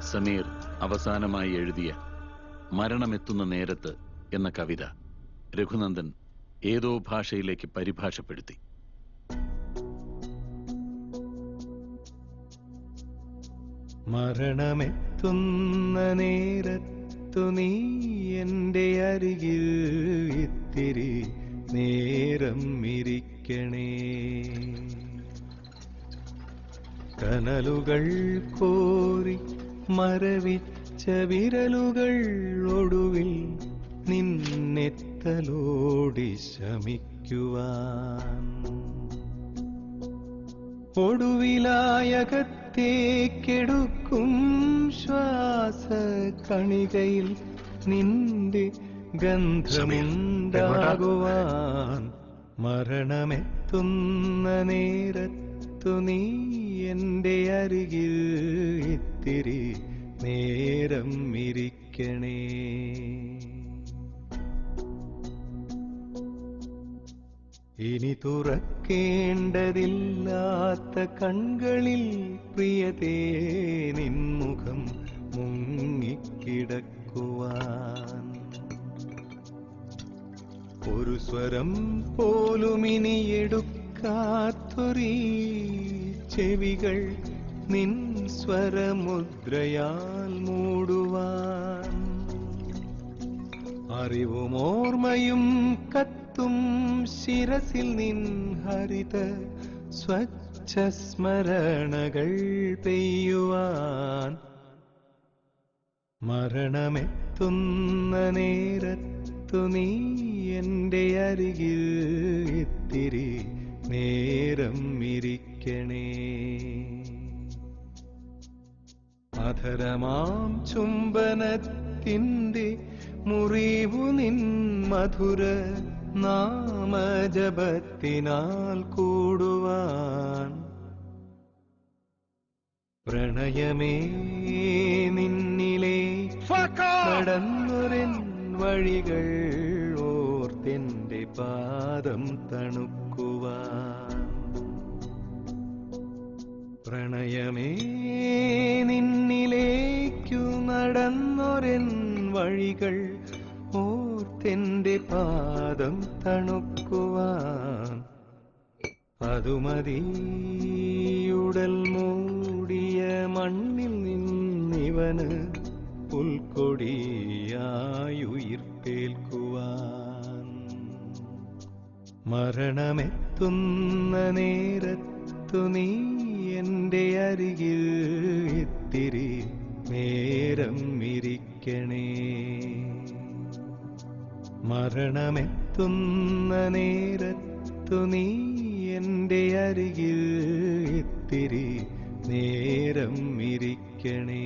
സമീർ അവസാനമായി എഴുതിയ മരണമെത്തുന്ന നേരത്ത് എന്ന കവിത രഘുനന്ദൻ ഏതോ ഭാഷയിലേക്ക് പരിഭാഷപ്പെടുത്തി. മരണമെത്തുന്ന നേരത്തു നീ എന്റെ അരികിൽ ഇത്തിരി നേരം ഇരിക്കണേ. കനലുകൾ കോരി മരവിച്ച വിരലുകൾ ഒടുവിൽ നിന്നെത്തലോടി ശമിക്കുവാൻ. ഒടുവിലായകത്തേക്കെടുക്കും ശ്വാസ കണികയിൽ നിന്റെ ഗന്ധമുണ്ടാകുവാൻ മരണമെത്തുന്ന നേരത്തു നീ എന്റെ അരികിൽ ഇത്തിരി നേരം ഇരിക്കണേ. ഇനി തുറക്കേണ്ടതില്ലാത്ത കൺകളിൽ പ്രിയതേ നിൻമുഖം മുങ്ങിക്കിടക്കുവാൻ. ഒരു സ്വരം പോലും ഇനി എടുക്കാത്തൊരീ ചെവികൾ നിൻ സ്വരമുദ്രയാൽ മൂടുവാൻ. അറിവും ഓർമ്മയും കത്തും ശിരസിൽ നിൻ ഹരിത സ്വച്ഛ സ്മരണകൾ പെയ്യുവാൻ. മരണമെത്തുന്ന നേരത്തു നീ എന്റെ അരികിൽ ഇത്തിരി നേരം ഇരിക്കണേ. അധരമാം ചുംബനത്തിന്റെ മുറിവു നിൻ മധുര നാമജപത്തിനാൽ കൂടുവാൻ. പ്രണയമേ നിന്നിലെ കടന്നുരൻ വഴികൾ ഓർത്തെന്റെ പാദം തണുക്കുവാൻ. പ്രണയമേ വഴികൾ ഓർത്തെന്റെ പാദം തണുക്കുവാൻ അതുമതിയുടൽ മൂടിയ മണ്ണിൽ നിന്നിവന് പുൽക്കൊടിയായുയിർപ്പേൽക്കുവാൻ മരണമെത്തുന്ന നേരത്തു നീ എന്റെ അരികിൽ ഇത്തിരി നേരം ഇരിക്കണേ മരണമെത്തുന്ന നേരത്തു നീ എന്റെ അരികിൽ ഇത്തിരി നേരം ഇരിക്കണേ.